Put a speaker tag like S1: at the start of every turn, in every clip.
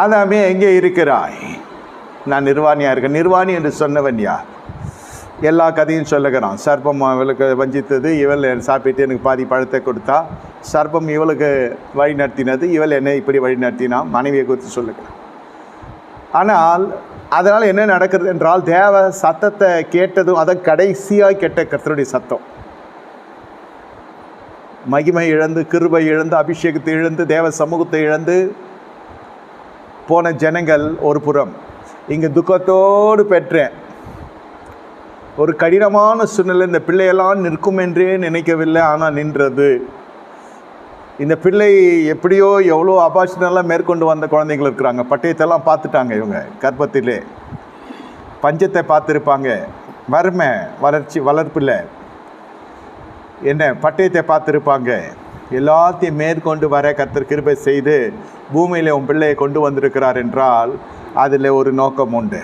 S1: ஆதாமே எங்கே இருக்கிறாய்? நான் நிர்வாணியாக இருக்கேன். நிர்வாணி என்று சொன்னவன் யார்? எல்லா கதையும் சொல்லுகிறான். சர்ப்பம் இவளுக்கு வஞ்சித்தது இவள் சாப்பிட்டு எனக்கு பாதி பழத்தை கொடுத்தா. சர்ப்பம் இவளுக்கு வழி நடத்தினது இவள் என்னை இப்படி வழி நடத்தினான் மனைவியை குறித்து சொல்லுகிறான். ஆனால் அதனால் என்ன நடக்கிறது என்றால் தேவ சத்தத்தை கேட்டதும் அதை கடைசியாக கேட்ட கர்த்தருடைய சத்தம். மகிமை இழந்து கிருபை இழந்து அபிஷேகத்தை இழந்து தேவ சமூகத்தை இழந்து போன ஜனங்கள் ஒரு புறம். இங்கே துக்கத்தோடு பெற்றேன். ஒரு கடினமான சூழ்நிலை இந்த பிள்ளையெல்லாம் நிற்கும் என்றே நினைக்கவில்லை ஆனால் நின்றது. இந்த பிள்ளை எப்படியோ எவ்வளோ அபாஷனெல்லாம் மேற்கொண்டு வந்த குழந்தைகள் இருக்கிறாங்க. பட்டயத்தெல்லாம் பார்த்துட்டாங்க இவங்க கர்ப்பத்திலே. பஞ்சத்தை பார்த்துருப்பாங்க. வறுமை வளர்ச்சி வளர்ப்பில் என்ன பட்டயத்தை பார்த்துருப்பாங்க. எல்லாத்தையும் மேற்கொண்டு வர கத்தர் கிருபை செய்து பூமியில் உன் பிள்ளையை கொண்டு வந்திருக்கிறார் என்றால் அதில் ஒரு நோக்கம் உண்டு.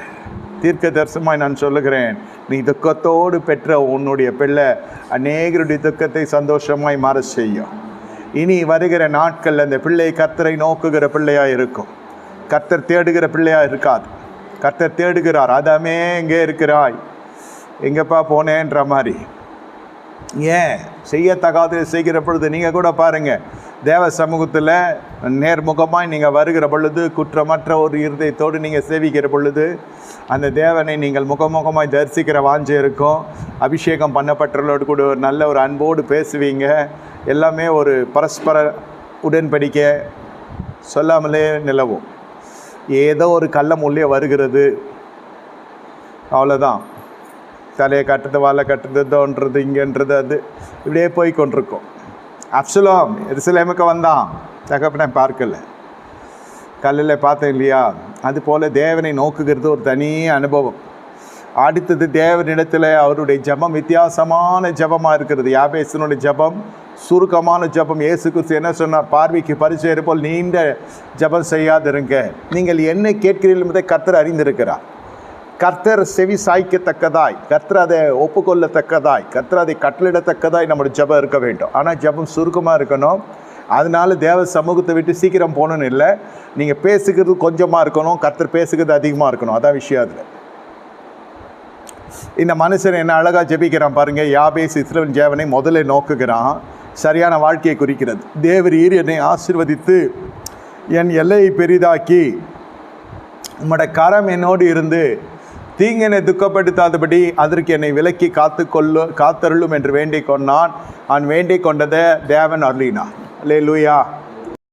S1: தீர்க்க தரிசனமாய் நான் சொல்லுகிறேன் நீ துக்கத்தோடு பெற்ற உன்னுடைய பிள்ளை அநேகருடைய துக்கத்தை சந்தோஷமாய் மாற செய்யும். இனி வருகிற நாட்கள் அந்த பிள்ளை கத்தரை நோக்குகிற பிள்ளையாக இருக்கும். கத்தர் தேடுகிற பிள்ளையாக இருக்காது. கர்த்தர் தேடுகிறார் அதாமே எங்கே இருக்கிறாய். எங்கப்பா போனேன்ற மாதிரி. ஏன்? செய்யத்தகாது செய்கிற பொழுது நீங்கள் கூட பாருங்கள் தேவ சமூகத்தில் நேர்முகமாக நீங்கள் வருகிற பொழுது குற்றமற்ற ஒரு இருதயத்தோடு நீங்கள் சேவிக்கிற பொழுது அந்த தேவனை நீங்கள் முகமுகமாய் தரிசிக்கிற வாஞ்சை இருக்கும். அபிஷேகம் பண்ணப்பட்டவர்களோடு கூட ஒரு நல்ல ஒரு அன்போடு பேசுவீங்க. எல்லாமே ஒரு பரஸ்பர உடன்படிக்கை சொல்லாமலே நிலவும். ஏதோ ஒரு கள்ளம் உள்ளே வருகிறது. அவ்வளோதான் தலையை கட்டுறது வாழை கட்டுறது தோன்றது இங்கன்றது அது இப்படியே போய் கொண்டிருக்கும் அப்சலோம் எருசலேமுக்கு வந்தான். தகப்பனை பார்க்கல. கல்லில் பார்த்தேன் இல்லையா? அது போல் தேவனை நோக்குகிறது ஒரு தனி அனுபவம். அடுத்தது தேவனிடத்தில் அவருடைய ஜெபம் வித்தியாசமான ஜெபமாக இருக்கிறது. யாபேசனுடைய ஜெபம் சுருக்கமான ஜெபம். இயேசு கிறிஸ்து என்ன சொன்னார்? பார்வைக்கு பரிசு போல் நீண்ட ஜெபம் செய்யாதிருங்க. நீங்கள் என்ன கேட்கிறீர்கள் என்பதை கத்தர் அறிந்திருக்கிறார். கர்த்தர் செவி சாய்க்கத்தக்கதாய் கர்த்தர் அதை ஒப்புக்கொள்ளத்தக்கதாய் கர்த்தர் அதை கட்டளிடத்தக்கதாய் நம்முடைய ஜெபம் இருக்க வேண்டும். ஆனால் ஜெபம் சுருக்கமாக இருக்கணும். அதனால தேவ சமூகத்தை விட்டு சீக்கிரம் போகணும்னு இல்லை. நீங்கள் பேசுகிறது கொஞ்சமாக இருக்கணும் கர்த்தர் பேசுகிறது அதிகமாக இருக்கணும். அதான் விஷயம் அதில். இந்த மனுஷன் என்ன அழகாக ஜெபிக்கிறான் பாருங்கள் யாபேஸ் சித்ரவன் ஜேவனை முதல்ல நோக்குகிறான். சரியான வாழ்க்கையை குறிக்கிறது. தேவரீர் என்னை ஆசிர்வதித்து என் எல்லையை பெரிதாக்கி உம்மோட கரம் என்னோடு இருந்து தீங்கனை துக்கப்படுத்தாதபடி அதற்கு என்னை விலக்கி காத்து கொள்ளு காத்தருளும் என்று வேண்டிக் கொண்டான். அவன் வேண்டிக் கொண்டதை தேவன் அருளினான் லே லூயா